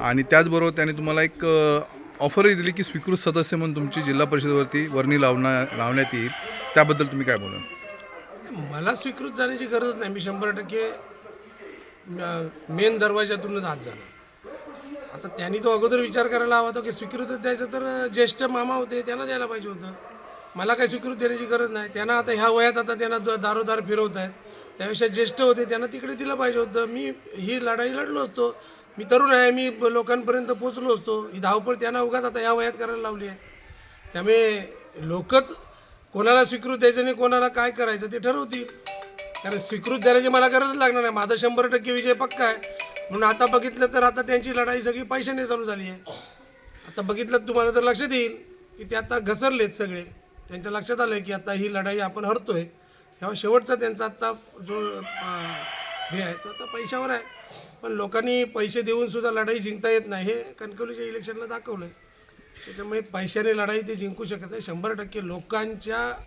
आणि त्याचबरोबर त्याने तुम्हाला एक ऑफरही दिली की स्वीकृत सदस्य म्हणून तुमची जिल्हा परिषदेवरती वर्णी लावणं लावण्यात येईल. त्याबद्दल तुम्ही काय बोलाल मला स्वीकृत जाण्याची गरज नाही. मी शंभर टक्के मेन दरवाजातूनच आत जाणार. आता त्यांनी तो अगोदर विचार करायला हवा होता की स्वीकृतच द्यायचं तर ज्येष्ठ मामा होते त्यांना द्यायला पाहिजे होतं. मला काही स्वीकृत देण्याची गरज नाही. त्यांना आता ह्या वयात आता त्यांना द- दारोदार फिरवत आहेत त्यापेक्षा ज्येष्ठ होते त्यांना तिकडे दिलं पाहिजे होतं. मी ही लढाई लढलो असतो. मी तरुण आहे मी लोकांपर्यंत पोचलो असतो. ही धावपळ त्यांना उगाच आता या वयात करायला लावली आहे. त्यामुळे लोकच कोणाला स्वीकृत द्यायचं नाही कोणाला काय करायचं ते ठरवतील. कारण स्वीकृत देण्याची मला गरज लागणार नाही. माझा शंभर टक्के विजय पक्का आहे. म्हणून आता बघितलं तर आता त्यांची लढाई सगळी पैशाने चालू झाली आहे. आता बघितलं तुम्हाला तर लक्षात येईल की ते आता घसरलेत सगळे. त्यांच्या लक्षात आलं की आता ही लढाई आपण हरतोय. तेव्हा शेवटचा त्यांचा आत्ता जो हे आहे. तो आता पैशावर आहे. पण लोकांनी पैसे देऊन सुद्धा लढाई जिंकता येत नाही. हे कणकवलीच्या इलेक्शनला दाखवलं आहे त्याच्यामुळे पैशाने लढाई ते जिंकू शकत नाही. शंभर टक्के लोकांच्या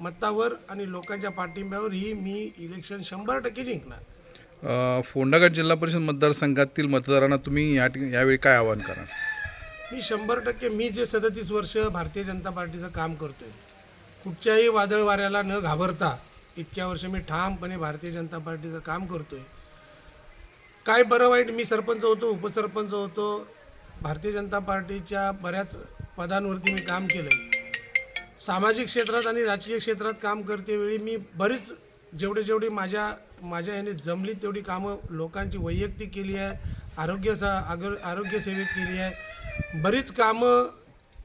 मतावर आणि लोकांच्या पाठिंब्यावर ही मी इलेक्शन शंभर टक्के जिंकणार. अ, फोंडागड जिल्हा परिषद मतदारसंघातील मतदारांना तुम्ही या ठिक- यावेळी काय आवाहन कराल? मी शंभर टक्के मी जे सदतीस वर्ष भारतीय जनता पार्टीचं काम करतोय कुठच्याही वादळ वाऱ्याला न घाबरता इतक्या वर्ष मी ठामपणे भारतीय जनता पार्टीचं काम करतोय. काय बरं वाईट मी सरपंच होतो उपसरपंच होतो भारतीय जनता पार्टीच्या बऱ्याच पदांवरती मी काम केलं आहे सामाजिक क्षेत्रात आणि राजकीय क्षेत्रात काम करते वेळी मी बरीच जेवढे जेवढी माझ्या माझ्या याने जमली तेवढी कामं लोकांची वैयक्तिक केली आहे आरोग्य सा आगर आरोग्यसेवेत केली आहे. बरीच कामं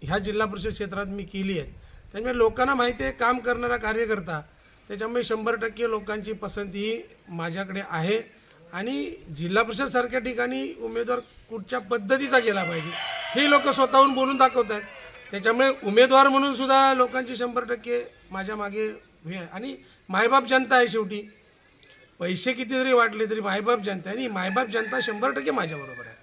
ह्या जिल्हा परिषद क्षेत्रात मी केली आहेत. त्यामुळे लोकांना माहिती आहे काम करणारा कार्यकर्ता त्याच्यामुळे शंभर टक्के लोकांची पसंती ही माझ्याकडे आहे. आणि जिल्हा परिषदसारख्या ठिकाणी उमेदवार कुठच्या पद्धतीचा गेला पाहिजे हे लोक स्वतःहून बोलून दाखवत आहेत. त्याच्यामुळे उमेदवार म्हणून सुद्धा लोकांची शंभर टक्के माझ्या मागे हे आहे. आणि मायबाप जनता आहे शेवटी. पैसे किती जरी वाटले तरी मायबाप जनता आहे. आणि मायबाप जनता शंभर टक्के माझ्याबरोबर आहे.